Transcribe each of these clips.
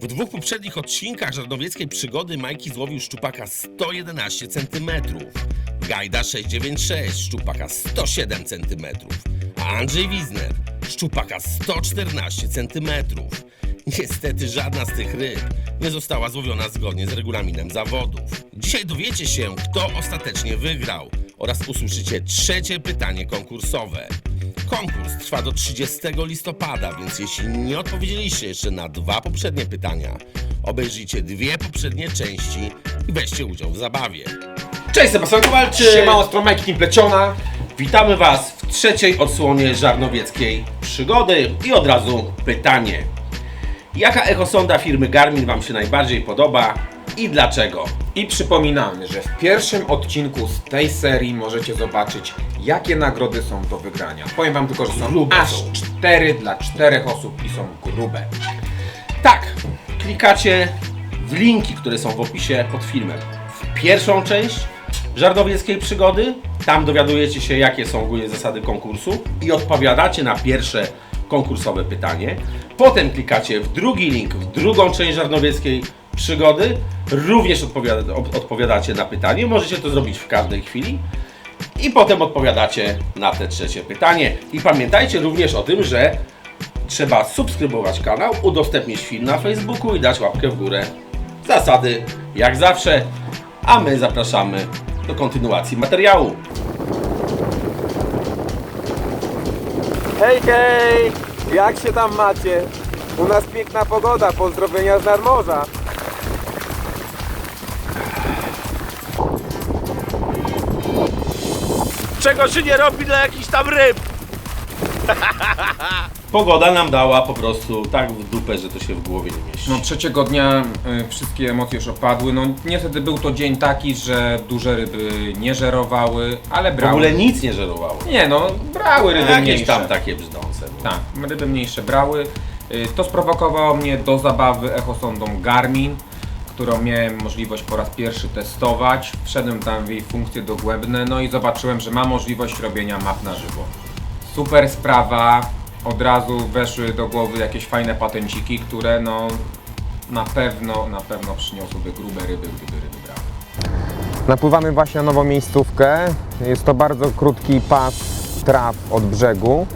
W dwóch poprzednich odcinkach żarnowieckiej przygody Majki złowił szczupaka 111 cm, Gajda 696 szczupaka 107 cm, a Andrzej Wizner szczupaka 114 cm. Niestety żadna z tych ryb nie została złowiona zgodnie z regulaminem zawodów. Dzisiaj dowiecie się, kto ostatecznie wygrał oraz usłyszycie trzecie pytanie konkursowe. Konkurs trwa do 30 listopada, więc jeśli nie odpowiedzieliście jeszcze na dwa poprzednie pytania, obejrzyjcie dwie poprzednie części i weźcie udział w zabawie. Cześć, Sebastian Kowalczyk! Siemano, stromajki Team Pleciona. Witamy Was w trzeciej odsłonie żarnowieckiej przygody i od razu pytanie. Jaka echosonda firmy Garmin Wam się najbardziej podoba i dlaczego? I przypominamy, że w pierwszym odcinku z tej serii możecie zobaczyć, jakie nagrody są do wygrania. Powiem Wam tylko, że są Grube aż są. cztery dla czterech osób i są grube. Tak, klikacie w linki, które są w opisie pod filmem. W pierwszą część żarnowieckiej przygody, tam dowiadujecie się, jakie są ogólnie zasady konkursu i odpowiadacie na pierwsze konkursowe pytanie. Potem klikacie w drugi link, w drugą część żarnowieckiej przygody, również odpowiada, od- odpowiadacie na pytanie. Możecie to zrobić w każdej chwili. I potem odpowiadacie na te trzecie pytanie. I pamiętajcie również o tym, że trzeba subskrybować kanał, udostępnić film na Facebooku i dać łapkę w górę. Zasady jak zawsze, a my zapraszamy do kontynuacji materiału. Hej, hej! Jak się tam macie? U nas piękna pogoda, pozdrowienia z nadmorza. Czego się nie robi dla jakichś tam ryb? Pogoda nam dała po prostu tak w dupę, że to się w głowie nie mieści. No trzeciego dnia y, wszystkie emocje już opadły. No niestety był to dzień taki, że duże ryby nie żerowały, ale w brały. ogóle nic nie żerowało. Nie no, brały ryby Jakieś mniejsze. tam takie brzdące. no. Tak, ryby mniejsze brały. Y, To sprowokowało mnie do zabawy echosondą Garmin, którą miałem możliwość po raz pierwszy testować. Wszedłem tam w jej funkcje dogłębne, no i zobaczyłem, że ma możliwość robienia map na żywo. Super sprawa, od razu weszły do głowy jakieś fajne patenciki, które no na pewno, na pewno przyniosłyby grube ryby, gdyby ryby brały. Napływamy właśnie na nową miejscówkę. Jest to bardzo krótki pas traw od brzegu.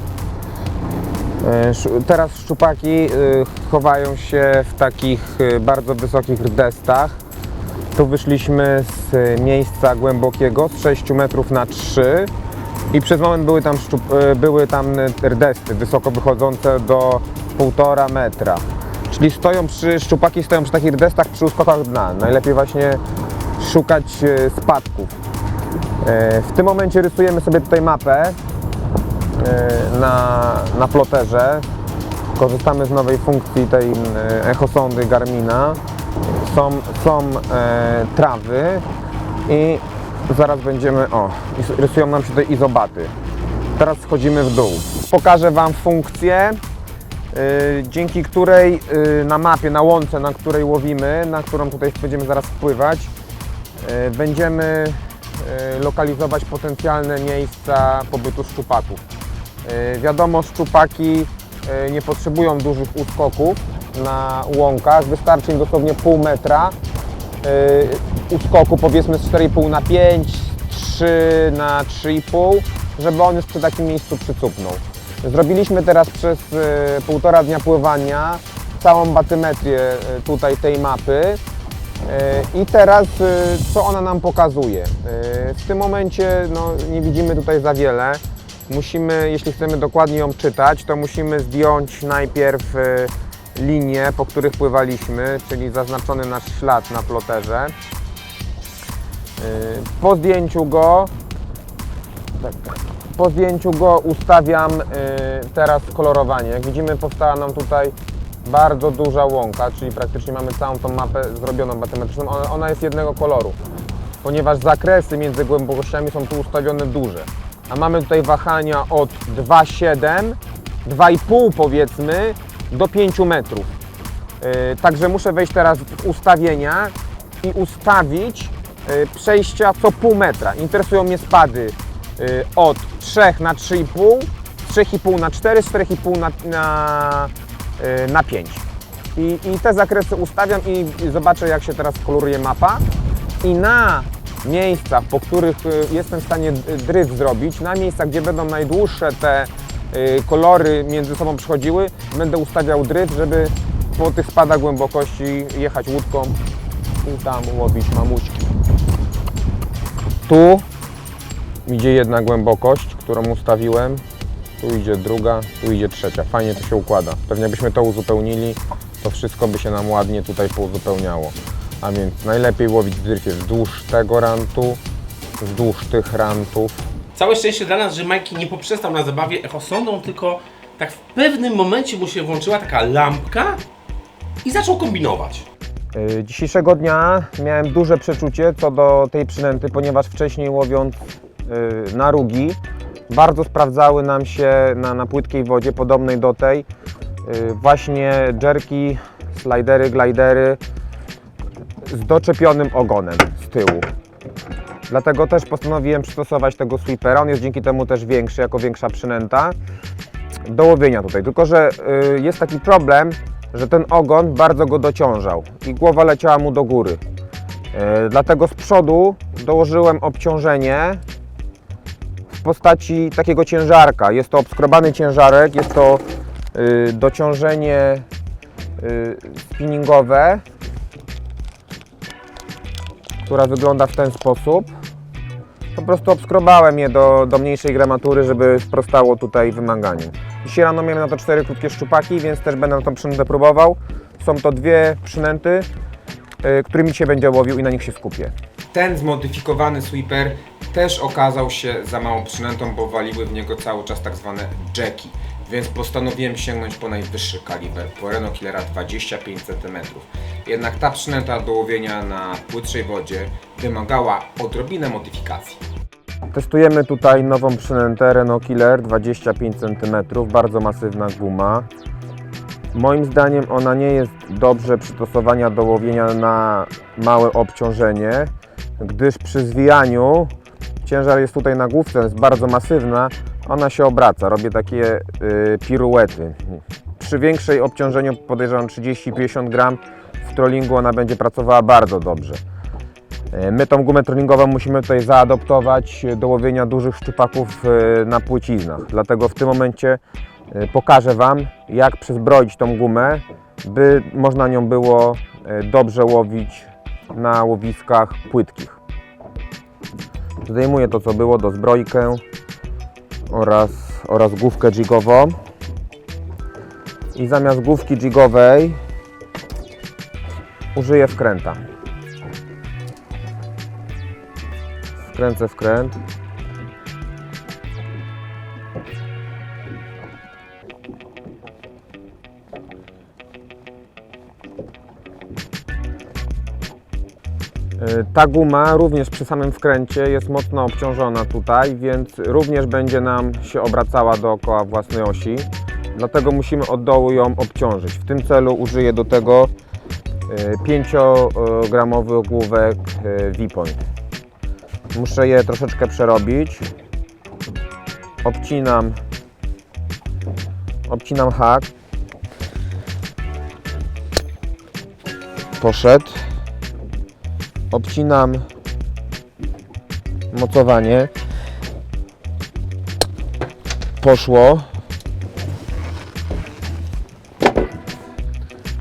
E, Teraz szczupaki e, chowają się w takich e, bardzo wysokich rdestach. Tu wyszliśmy z miejsca głębokiego z 6 metrów na 3 i przez moment były tam, szczup, e, były tam rdesty wysoko wychodzące do 1,5 metra. Czyli stoją przy, szczupaki stoją przy takich rdestach przy uskokach dna. Najlepiej właśnie szukać spadków. E, W tym momencie rysujemy sobie tutaj mapę na, na ploterze. Korzystamy z nowej funkcji tej e, echosondy Garmina. Są, są e, trawy i zaraz będziemy, o, rysują nam się tutaj izobaty. Teraz schodzimy w dół. Pokażę Wam funkcję, y, dzięki której y, na mapie, na łące, na której łowimy, na którą tutaj będziemy zaraz wpływać, y, będziemy lokalizować potencjalne miejsca pobytu szczupaków. Y, Wiadomo, szczupaki y, nie potrzebują dużych uskoków na łąkach, wystarczy im dosłownie pół metra y, uskoku powiedzmy z 4,5 na 5, 3 na 3,5, żeby on już przy takim miejscu przycupnął. Zrobiliśmy teraz przez półtora dnia pływania całą batymetrię tutaj tej mapy i teraz co ona nam pokazuje. W tym momencie no, nie widzimy tutaj za wiele. Musimy, jeśli chcemy dokładnie ją czytać, to musimy zdjąć najpierw y, linie, po których pływaliśmy, czyli zaznaczony nasz ślad na ploterze. Y, Po zdjęciu go tak, po zdjęciu go ustawiam y, teraz kolorowanie. Jak widzimy powstała nam tutaj bardzo duża łąka, czyli praktycznie mamy całą tą mapę zrobioną batymetryczną. Ona jest jednego koloru, ponieważ zakresy między głębokościami są tu ustawione duże. A mamy tutaj wahania od 2,7, 2,5 powiedzmy do 5 metrów. Yy, Także muszę wejść teraz w ustawienia i ustawić yy, przejścia co pół metra. Interesują mnie spady yy, od 3 na 3,5, 3,5 na 4, 4,5 na, na, yy, na 5. I, I te zakresy ustawiam i, zobaczę jak się teraz koloruje mapa. I na miejscach, po których y, jestem w stanie d- dryft zrobić, na miejscach, gdzie będą najdłuższe te y, kolory między sobą przychodziły, będę ustawiał dryft, żeby po tych spadach głębokości jechać łódką i tam łowić mamuśki. Tu idzie jedna głębokość, którą ustawiłem. Tu idzie druga, tu idzie trzecia. Fajnie to się układa. Pewnie byśmy to uzupełnili, to wszystko by się nam ładnie tutaj pouzupełniało. A więc najlepiej łowić w dryfie wzdłuż tego rantu, wzdłuż tych rantów. Całe szczęście dla nas, że Majki nie poprzestał na zabawie echosondą, tylko tak w pewnym momencie mu się włączyła taka lampka i zaczął kombinować. Y, Dzisiejszego dnia miałem duże przeczucie co do tej przynęty, ponieważ wcześniej łowiąc y, na rugi, bardzo sprawdzały nam się na, na płytkiej wodzie, podobnej do tej, y, właśnie jerki, slidery, glidery z doczepionym ogonem z tyłu. Dlatego też postanowiłem przystosować tego sweepera. On jest dzięki temu też większy, jako większa przynęta do łowienia tutaj. Tylko, że y, jest taki problem, że ten ogon bardzo go dociążał i głowa leciała mu do góry. Y, dlatego z przodu dołożyłem obciążenie w postaci takiego ciężarka. Jest to obskrobany ciężarek, jest to y, dociążenie spinningowe, która wygląda w ten sposób. Po prostu obskrobałem je do, do mniejszej gramatury, żeby sprostało tutaj wymaganiom. Dzisiaj rano miałem na to cztery krótkie szczupaki, więc też będę na tą przynętę próbował. Są to dwie przynęty, y, którymi dzisiaj będzie łowił i na nich się skupię. Ten zmodyfikowany sweeper też okazał się za małą przynętą, bo waliły w niego cały czas tak zwane jacki. Więc postanowiłem sięgnąć po najwyższy kaliber, po Renault Killera 25 cm. Jednak ta przynęta do łowienia na płytszej wodzie wymagała odrobinę modyfikacji. Testujemy tutaj nową przynętę Renault Killer 25 cm, bardzo masywna guma. Moim zdaniem ona nie jest dobrze przystosowania do łowienia na małe obciążenie, gdyż przy zwijaniu ciężar jest tutaj na główce, jest bardzo masywna, ona się obraca, robię takie y, piruety. Przy większej obciążeniu podejrzewam 30-50 gram w trollingu ona będzie pracowała bardzo dobrze. E, My tą gumę trollingową musimy tutaj zaadoptować do łowienia dużych szczupaków e, na płyciznach. Dlatego w tym momencie e, pokażę Wam, jak przyzbroić tą gumę, by można nią było dobrze łowić na łowiskach płytkich. Zdejmuję to, co było, do zbrojkę oraz, oraz główkę jigową. I zamiast główki jigowej użyję wkręta. Wkręcę wkręt. Ta guma również przy samym wkręcie jest mocno obciążona tutaj, więc również będzie nam się obracała dookoła własnej osi. Dlatego musimy od dołu ją obciążyć. W tym celu użyję do tego 5-gramowy ogłówek y, V-Point. Muszę je troszeczkę przerobić. Obcinam obcinam hak. Poszedł. Obcinam mocowanie. Poszło.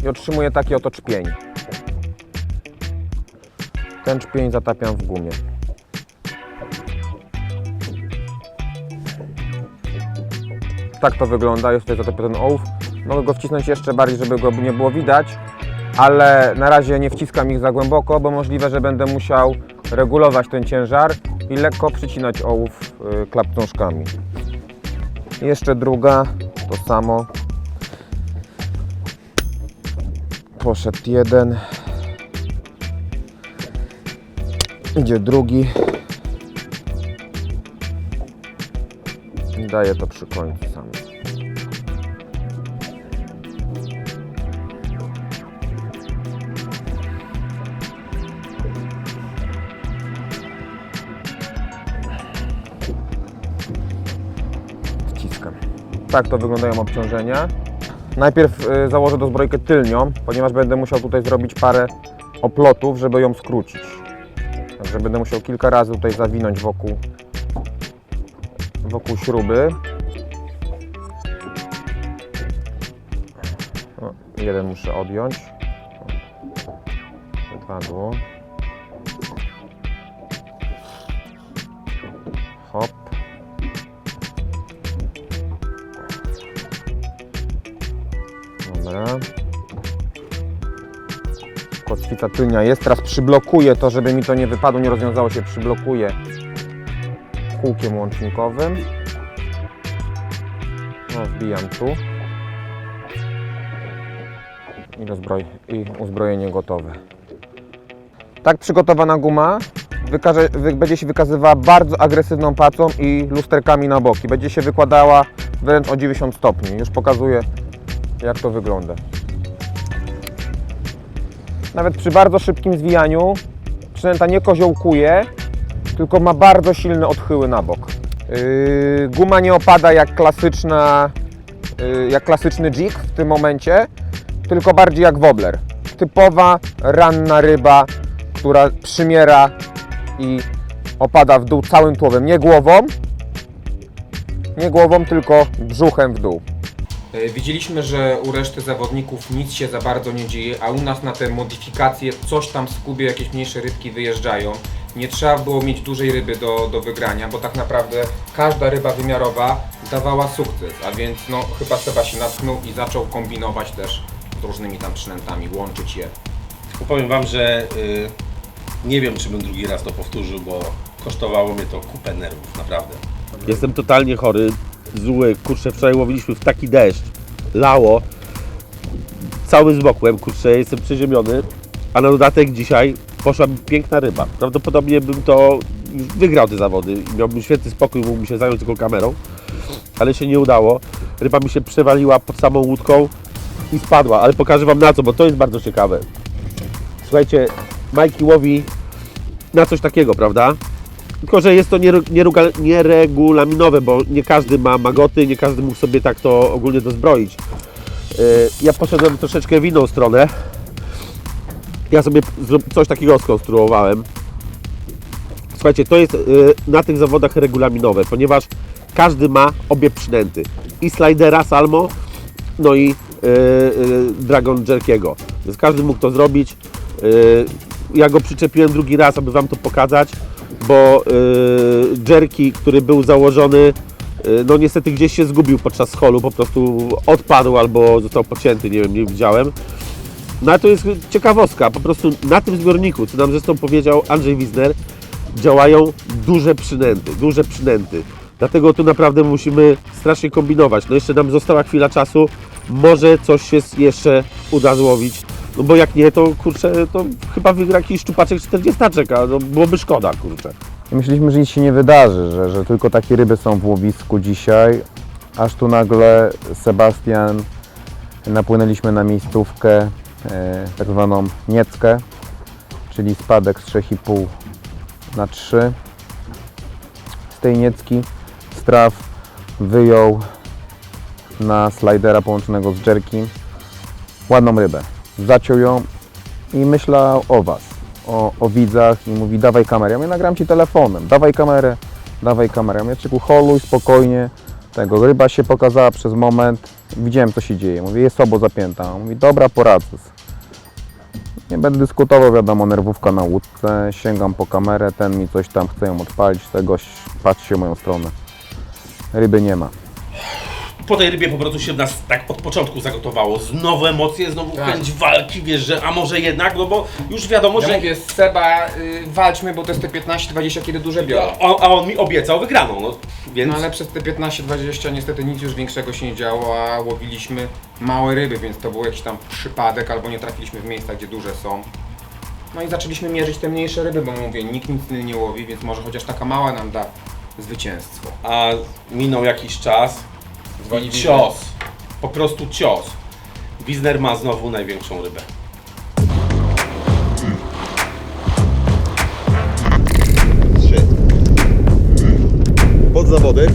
I otrzymuję taki oto czpień. Ten czpień zatapiam w gumie. tak to wygląda, jest tutaj zatopiony ołów. Mogę go wcisnąć jeszcze bardziej, żeby go nie było widać, ale na razie nie wciskam ich za głęboko, bo możliwe, że będę musiał regulować ten ciężar i lekko przycinać ołów y, klapczążkami. Jeszcze druga, to samo. Poszedł jeden. Idzie drugi. Daję to przy końcu Tak to wyglądają obciążenia. Najpierw y, założę dozbrojkę tylnią, ponieważ będę musiał tutaj zrobić parę oplotów, żeby ją skrócić. Także będę musiał kilka razy tutaj zawinąć wokół, wokół śruby. O, jeden muszę odjąć. Wypadło. Tylnia jest. Teraz przyblokuję to, żeby mi to nie wypadło, nie rozwiązało się. Przyblokuję kółkiem łącznikowym. No, wbijam tu. I, rozbroj- I uzbrojenie gotowe. Tak przygotowana guma wykaże, wy, będzie się wykazywała bardzo agresywną pacą i lusterkami na boki. Będzie się wykładała wręcz o 90 stopni. Już pokazuję jak to wygląda. Nawet przy bardzo szybkim zwijaniu przynęta nie koziołkuje, tylko ma bardzo silne odchyły na bok. Yy, guma nie opada jak klasyczna, yy, jak klasyczny jig w tym momencie, tylko bardziej jak wobbler. Typowa ranna ryba, która przymiera i opada w dół całym tłowem, nie głową, nie głową, tylko brzuchem w dół. E, Widzieliśmy, że u reszty zawodników nic się za bardzo nie dzieje, a u nas na te modyfikacje coś tam z Kubie, jakieś mniejsze rybki wyjeżdżają. Nie trzeba było mieć dużej ryby do, do wygrania, bo tak naprawdę każda ryba wymiarowa dawała sukces, a więc no chyba Seba się natknął i zaczął kombinować też z różnymi tam przynętami, łączyć je. Tylko powiem Wam, że y, nie wiem, czy bym drugi raz to powtórzył, bo kosztowało mnie to kupę nerwów, naprawdę. Jestem totalnie chory, zły, kurczę, wczoraj łowiliśmy w taki deszcz, lało, cały zmokłem, kurczę, jestem przeziemiony, a na dodatek dzisiaj poszła mi piękna ryba. Prawdopodobnie bym to wygrał te zawody miałbym świetny spokój, mógłbym się zająć tylko kamerą, ale się nie udało. Ryba mi się przewaliła pod samą łódką i spadła, ale pokażę Wam na co, bo to jest bardzo ciekawe. Słuchajcie, Majki łowi na coś takiego, prawda? Tylko, że jest to nieregulaminowe, bo nie każdy ma magoty, nie każdy mógł sobie tak to ogólnie dozbroić. Yy, Ja poszedłem troszeczkę w inną stronę. Ja sobie coś takiego skonstruowałem. Słuchajcie, to jest yy, na tych zawodach regulaminowe, ponieważ każdy ma obie przynęty. I slidera Salmo, no i yy, Dragon Jerkiego. Więc każdy mógł to zrobić. Ja go przyczepiłem drugi raz, aby Wam to pokazać, bo yy, Jerky, który był założony, yy, no niestety gdzieś się zgubił podczas holu, po prostu odpadł albo został pocięty, nie wiem, nie widziałem. No ale to jest ciekawostka, po prostu na tym zbiorniku, co nam zresztą powiedział Andrzej Wisner, działają duże przynęty, duże przynęty. Dlatego tu naprawdę musimy strasznie kombinować. No jeszcze nam została chwila czasu, może coś się jeszcze uda złowić. No bo jak nie, to kurczę, to chyba wygra jakiś szczupaczek 40 a no byłoby szkoda, kurczę. Myśleliśmy, że nic się nie wydarzy, że, że tylko takie ryby są w łowisku dzisiaj, aż tu nagle Sebastian napłynęliśmy na miejscówkę, e, tak zwaną nieckę, czyli spadek z 3,5 na 3. Z tej niecki straw wyjął na slidera połączonego z jerkiem ładną rybę. Zaciął ją i myślał o Was, o, o widzach i mówi dawaj kamerę. Ja mówię, nagram Ci telefonem, dawaj kamerę, dawaj kamerę. Ja mówię, Czyku, holuj spokojnie. Tego, ryba się pokazała przez moment, widziałem co się dzieje. Mówię, jest obo zapięta. On mówi, dobra, poradzę. Nie będę dyskutował, wiadomo, nerwówka na łódce, sięgam po kamerę, ten mi coś tam chce ją odpalić, tego patrzy się w moją stronę. Ryby nie ma. Po tej rybie po prostu się w nas tak od początku zagotowało. Znowu emocje, znowu Tak. chęć walki, wiesz, że a może jednak, no bo już wiadomo, Ja że... mówię, Seba, y, walczmy, bo to jest te 15-20, kiedy duże biorą. A, a on mi obiecał wygraną, no więc... No ale przez te 15-20 niestety nic już większego się nie działo, a łowiliśmy małe ryby, więc to był jakiś tam przypadek, albo nie trafiliśmy w miejsca, gdzie duże są. No i zaczęliśmy mierzyć te mniejsze ryby, bo mówię, nikt nic nie łowi, więc może chociaż taka mała nam da zwycięstwo. A minął jakiś czas goni Wisner. Cios. Po prostu cios. Wisner ma znowu największą rybę. Trzy. Pod zawody.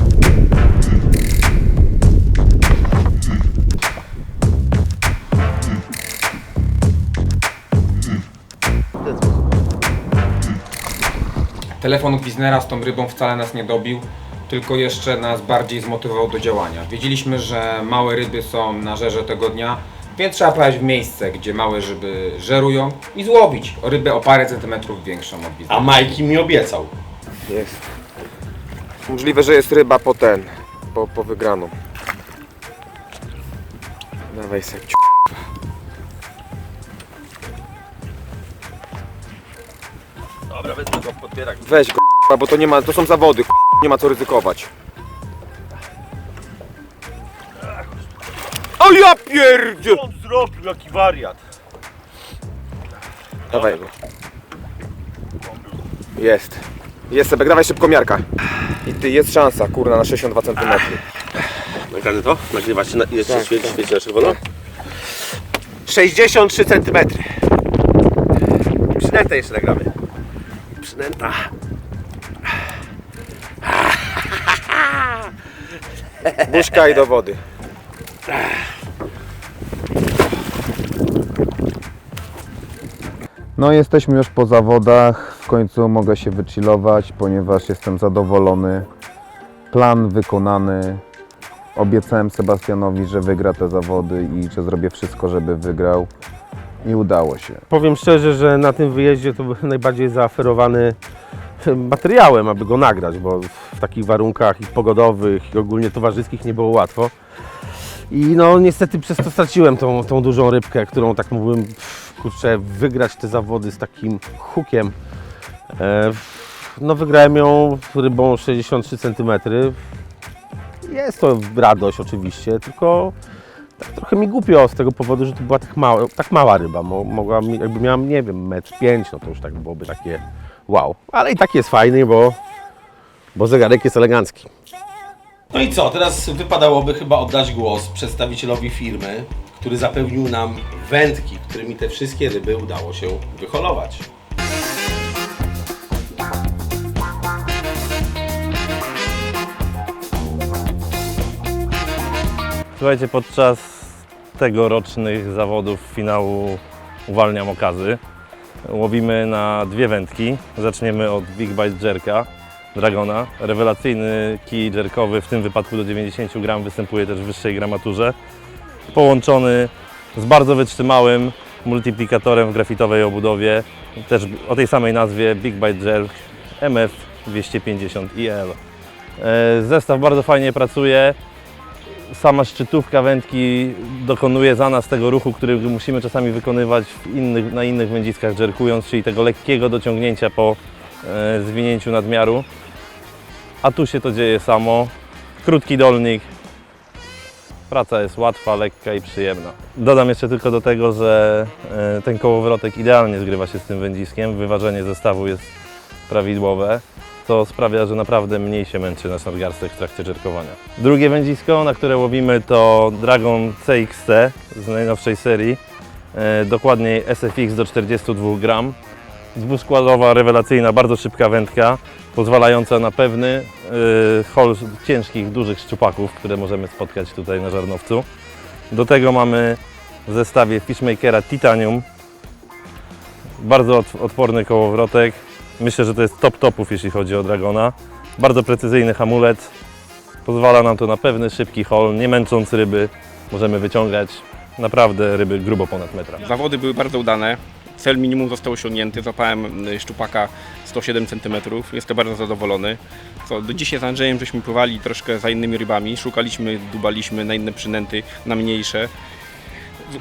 Telefon Wiznera z tą rybą wcale nas nie dobił tylko jeszcze nas bardziej zmotywował do działania. Wiedzieliśmy, że małe ryby są na żerze tego dnia, więc trzeba pojechać w miejsce, gdzie małe ryby żerują i złowić rybę o parę centymetrów większą od Gwiznera. A Majki mi obiecał. Jest. Możliwe, że jest ryba po ten, po, po wygraną. Dawaj sekciu. Dobra, wezmę go podbierak. Weź go, bo to nie ma, to są zawody, k***a, nie ma co ryzykować. O ja pierdzie! On zrobił jaki wariat. Dawaj go. Jest. Jest Sebek, dawaj szybko miarka. I ty, jest szansa, kurna, na 62 cm. Nagrane to? Nagrywacie na, jeszcze Tak, świeci, tak. świeci na czerwono? 63 cm. Przynętę jeszcze nagramy. Przynęta. Buźka i do wody. No jesteśmy już po zawodach, w końcu mogę się wychillować, ponieważ jestem zadowolony. Plan wykonany. Obiecałem Sebastianowi, że wygra te zawody i że zrobię wszystko, żeby wygrał. I udało się. Powiem szczerze, że na tym wyjeździe to byłem najbardziej zaoferowany materiałem, aby go nagrać, bo w takich warunkach i pogodowych, i ogólnie towarzyskich nie było łatwo. I no niestety przez to straciłem tą, tą dużą rybkę, którą tak mógłbym, kurczę, wygrać te zawody z takim hukiem. E, no wygrałem ją rybą 63 cm. Jest to radość oczywiście, tylko tak trochę mi głupio z tego powodu, że to była tak mała, tak mała ryba. Mo, mogła, mi- jakby miałam, nie wiem, metr pięć, no to już tak byłoby takie wow. Ale i tak jest fajny, bo, bo zegarek jest elegancki. No i co, teraz wypadałoby chyba oddać głos przedstawicielowi firmy, który zapewnił nam wędki, którymi te wszystkie ryby udało się wyholować. Słuchajcie, podczas tegorocznych zawodów finału uwalniam okazy. Łowimy na dwie wędki. Zaczniemy od Big Bite Jerka Dragona. Rewelacyjny kij jerkowy, w tym wypadku do 90 gram, występuje też w wyższej gramaturze. Połączony z bardzo wytrzymałym multiplikatorem w grafitowej obudowie, też o tej samej nazwie Big Bite Jerk MF 250 IL. E, Zestaw bardzo fajnie pracuje sama szczytówka wędki dokonuje za nas tego ruchu, który musimy czasami wykonywać innych, na innych wędziskach dżerkując, czyli tego lekkiego dociągnięcia po zwinięciu nadmiaru. A tu się to dzieje samo. Krótki dolnik. Praca jest łatwa, lekka i przyjemna. Dodam jeszcze tylko do tego, że e, ten kołowrotek idealnie zgrywa się z tym wędziskiem. Wyważenie zestawu jest prawidłowe to sprawia, że naprawdę mniej się męczy nasz nadgarstek w trakcie czerkowania. Drugie wędzisko, na które łowimy to Dragon CXT z najnowszej serii, e, dokładniej SFX do 42 gram. Dwuskładowa, rewelacyjna, bardzo szybka wędka, pozwalająca na pewny e, hol ciężkich, dużych szczupaków, które możemy spotkać tutaj na żarnowcu. Do tego mamy w zestawie Fishmakera Titanium, bardzo od- odporny kołowrotek, Myślę, że to jest top topów, jeśli chodzi o Dragona. Bardzo precyzyjny hamulec. Pozwala nam to na pewny, szybki hol, nie męcząc ryby. Możemy wyciągać naprawdę ryby grubo ponad metra. Zawody były bardzo udane. Cel minimum został osiągnięty. Złapałem y, szczupaka 107 cm. Jestem bardzo zadowolony. Co, do dzisiaj z Andrzejem żeśmy pływali troszkę za innymi rybami. Szukaliśmy, dubaliśmy na inne przynęty, na mniejsze.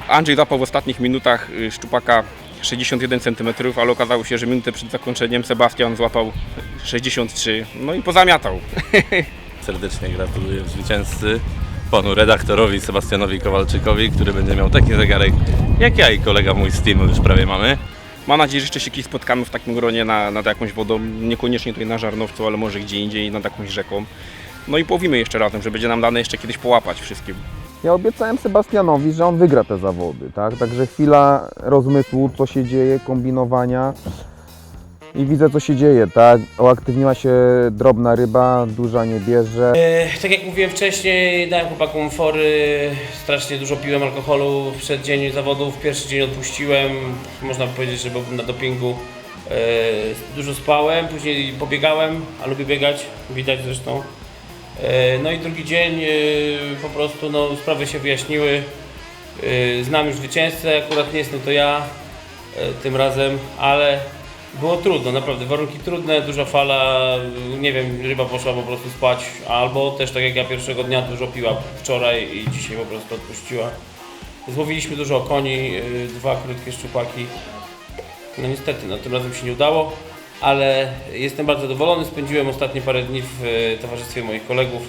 Andrzej złapał w ostatnich minutach y, szczupaka 61 cm, ale okazało się, że minutę przed zakończeniem Sebastian złapał 63. No i pozamiatał. Serdecznie gratuluję zwycięzcy, panu redaktorowi Sebastianowi Kowalczykowi, który będzie miał taki zegarek jak ja i kolega mój z teamu już prawie mamy. Mam nadzieję, że jeszcze się kiedyś spotkamy w takim gronie na, nad jakąś wodą, niekoniecznie tutaj na Żarnowcu, ale może gdzie indziej, nad jakąś rzeką. No i połowimy jeszcze razem, że będzie nam dane jeszcze kiedyś połapać wszystkim. Ja obiecałem Sebastianowi, że on wygra te zawody, tak? Także chwila rozmysłu, co się dzieje, kombinowania i widzę, co się dzieje, tak? Uaktywniła się drobna ryba, duża nie bierze. Tak jak mówiłem wcześniej, dałem chłopakom fory, strasznie dużo piłem alkoholu przed dzień zawodów. Pierwszy dzień odpuściłem, można powiedzieć, że byłbym na dopingu. E, Dużo spałem, później pobiegałem, a lubię biegać, widać zresztą. E, No i drugi dzień e, po prostu no, sprawy się wyjaśniły. E, Znam już zwycięzcę, akurat nie jestem to ja e, tym razem, ale było trudno, naprawdę. Warunki trudne, duża fala, nie wiem, ryba poszła po prostu spać, albo też tak jak ja pierwszego dnia dużo piła wczoraj i dzisiaj po prostu odpuściła. Złowiliśmy dużo koni, y, dwa krótkie szczupaki. No niestety, no tym razem się nie udało, ale jestem bardzo zadowolony. Spędziłem ostatnie parę dni w y, towarzystwie moich kolegów.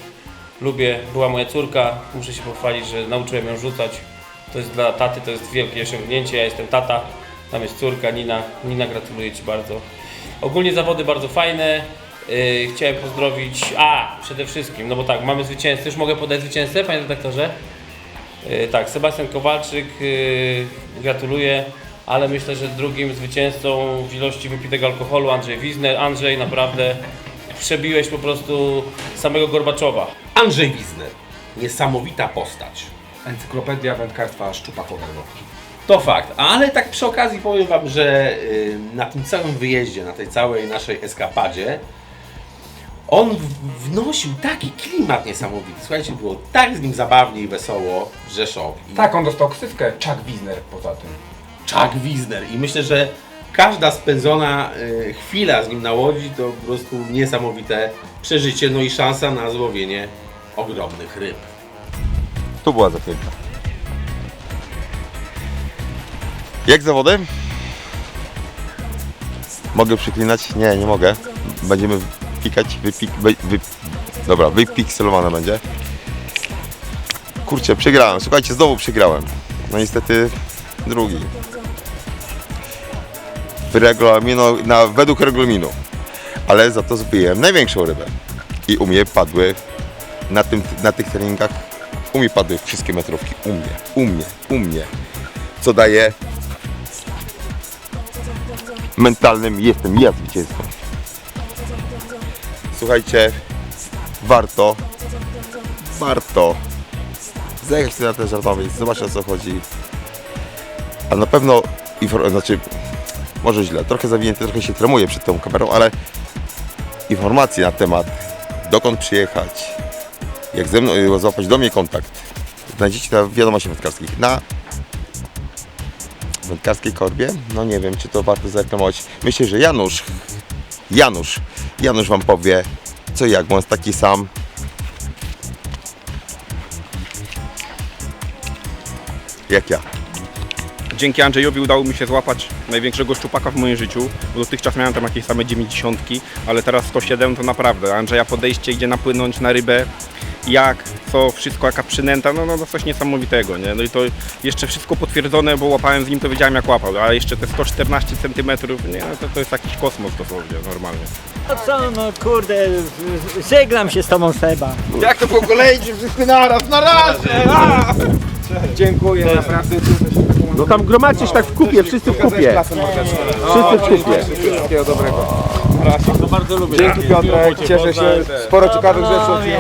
Lubię, była moja córka, muszę się pochwalić, że nauczyłem ją rzucać. To jest dla taty, to jest wielkie osiągnięcie. Ja jestem tata, tam jest córka Nina. Nina, gratuluję Ci bardzo. Ogólnie zawody bardzo fajne. Yy, chciałem pozdrowić. A, przede wszystkim, no bo tak, mamy zwycięzcę. Już mogę podać zwycięzcę, panie redaktorze? Yy, tak, Sebastian Kowalczyk, yy, gratuluję, ale myślę, że drugim zwycięzcą w ilości wypitego alkoholu Andrzej Wizner. Andrzej, naprawdę przebiłeś po prostu samego Gorbaczowa. Andrzej Wizner. Niesamowita postać. Encyklopedia wędkarstwa szczupakowego. To fakt, ale tak przy okazji powiem Wam, że y, na tym całym wyjeździe, na tej całej naszej eskapadzie, on w- wnosił taki klimat niesamowity. Słuchajcie, było tak z nim zabawnie i wesoło, że szok. I Tak, on dostał ksywkę Chuck Wisner poza tym. Chuck Wisner. I myślę, że każda spędzona y, chwila z nim na łodzi to po prostu niesamowite przeżycie, no i szansa na złowienie ogromnych ryb. Tu była zakręta. Jak zawodem? Mogę przyklinać? Nie, nie mogę. Będziemy pikać, wypik, wy, wy, dobra, wypikselowane będzie. Kurczę, przegrałem. Słuchajcie, znowu przegrałem. No niestety drugi. W regulaminu, na, według regulaminu. Ale za to zbiłem największą rybę. I u mnie padły na, tym, na tych treningach u mnie padły wszystkie metrówki. U mnie, u mnie, u mnie. Co daje mentalnym jestem ja zwycięzcą. Słuchajcie, warto, warto zajechać sobie na ten żartowiec, zobaczyć o co chodzi. A na pewno, znaczy, może źle, trochę zawinięty, trochę się tremuje przed tą kamerą, ale informacje na temat dokąd przyjechać, jak ze mną y, złapać do mnie kontakt, znajdziecie na wiadomościach wędkarskich. Na wędkarskiej korbie, no nie wiem, czy to warto zareklamować. Myślę, że Janusz, Janusz, Janusz Wam powie, co jak, bo on jest taki sam. Jak ja. Dzięki Andrzejowi udało mi się złapać największego szczupaka w moim życiu, bo dotychczas miałem tam jakieś same 90, ale teraz 107 to naprawdę. Andrzeja podejście, gdzie napłynąć na rybę, jak, co, wszystko, jaka przynęta, no, no, no coś niesamowitego, nie? No i to jeszcze wszystko potwierdzone, bo łapałem z nim, to wiedziałem jak łapał, a jeszcze te 114 cm, nie, no to, to jest jakiś kosmos dosłownie, normalnie. No co, no kurde, żeglam się z tobą Seba. Jak to po kolei, wszyscy naraz, na raz! Dziękuję, naprawdę. No tam gromadźcie się tak w kupie, wszyscy w kupie. Wszyscy w kupie. Wszystkiego dobrego. Dzięki Piotrek, cieszę się. Sporo ciekawych rzeczy o Ciebie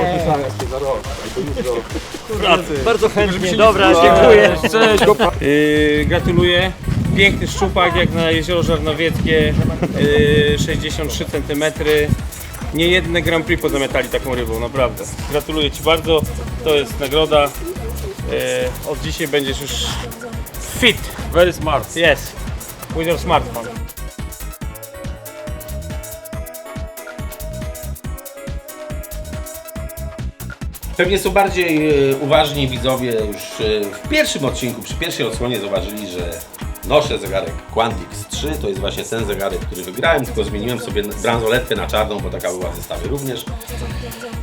Bardzo chętnie, dobra, dziękuję. Cześć, yy, gratuluję. Piękny szczupak jak na jezioro Żarnowieckie, yy, 63 cm. Nie jedne Grand Prix pozamiatali taką rybą, naprawdę. Gratuluję Ci bardzo, to jest nagroda. Yy, od dzisiaj będziesz już fit. Very smart. Yes, with your smartphone. Pewnie są bardziej e, uważni widzowie już e, w pierwszym odcinku, przy pierwszej odsłonie zauważyli, że noszę zegarek Quantix 3, to jest właśnie ten zegarek, który wygrałem, tylko zmieniłem sobie bransoletkę na czarną, bo taka była w zestawie również.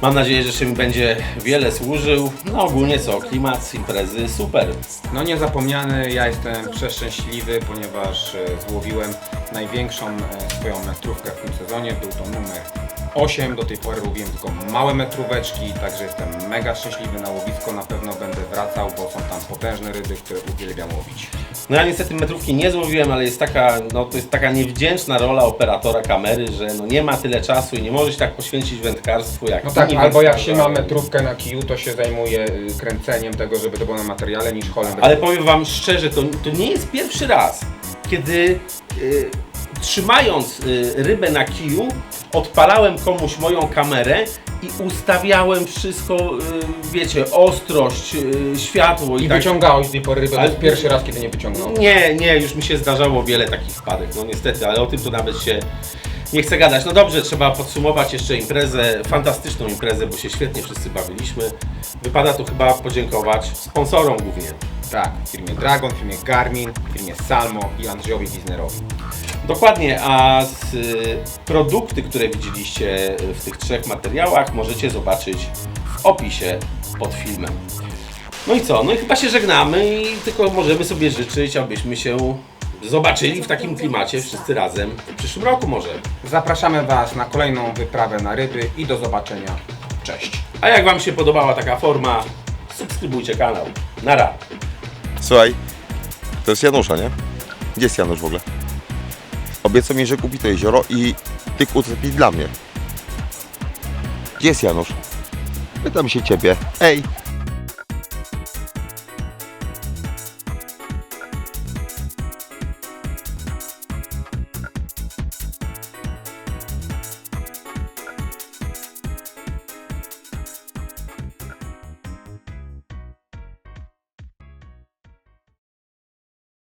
Mam nadzieję, że mi będzie wiele służył. No ogólnie co, klimat, imprezy, super. No niezapomniany, ja jestem przeszczęśliwy, ponieważ e, złowiłem największą e, swoją metrówkę w tym sezonie. Był to numer 8. Do tej pory łowiłem tylko małe metróweczki, także jestem mega szczęśliwy na łowisko. Na pewno będę wracał, bo są tam potężne ryby, które uwielbiam łowić. No ja niestety metrówki nie złowiłem, ale jest taka, no to jest taka niewdzięczna rola operatora kamery, że no nie ma tyle czasu i nie może się tak poświęcić wędkarstwu jak No tak, inni albo jak się ma metrówkę na kiju, to się zajmuje y, kręceniem tego, żeby to było na materiale, niż holem. Ale powiem Wam szczerze, to, to nie jest pierwszy raz, kiedy y, trzymając y, rybę na kiju, odpalałem komuś moją kamerę i ustawiałem wszystko, y, wiecie, ostrość, y, światło i, I tak. wyciągałeś do tej pory rybę, Ale- jest pierwszy raz, kiedy nie wyciągnął. Nie, nie, już mi się zdarzało wiele takich wpadek, no niestety, ale o tym to nawet się nie chcę gadać. No dobrze, trzeba podsumować jeszcze imprezę, fantastyczną imprezę, bo się świetnie wszyscy bawiliśmy. Wypada tu chyba podziękować sponsorom głównie. Tak, firmie Dragon, firmie Garmin, firmie Salmo i Andrzejowi Wisnerowi. Dokładnie, a z, y, produkty, które widzieliście w tych trzech materiałach możecie zobaczyć w opisie pod filmem. No i co? No i chyba się żegnamy i tylko możemy sobie życzyć, abyśmy się zobaczyli w takim klimacie wszyscy razem w przyszłym roku może. Zapraszamy Was na kolejną wyprawę na ryby i do zobaczenia. Cześć! A jak Wam się podobała taka forma, subskrybujcie kanał. Nara! Słuchaj, to jest Janusza, nie? Gdzie jest Janusz w ogóle? Obiecał mi, że kupi to jezioro i tych uczepi dla mnie. Gdzie jest Janusz? Pytam się ciebie. Ej,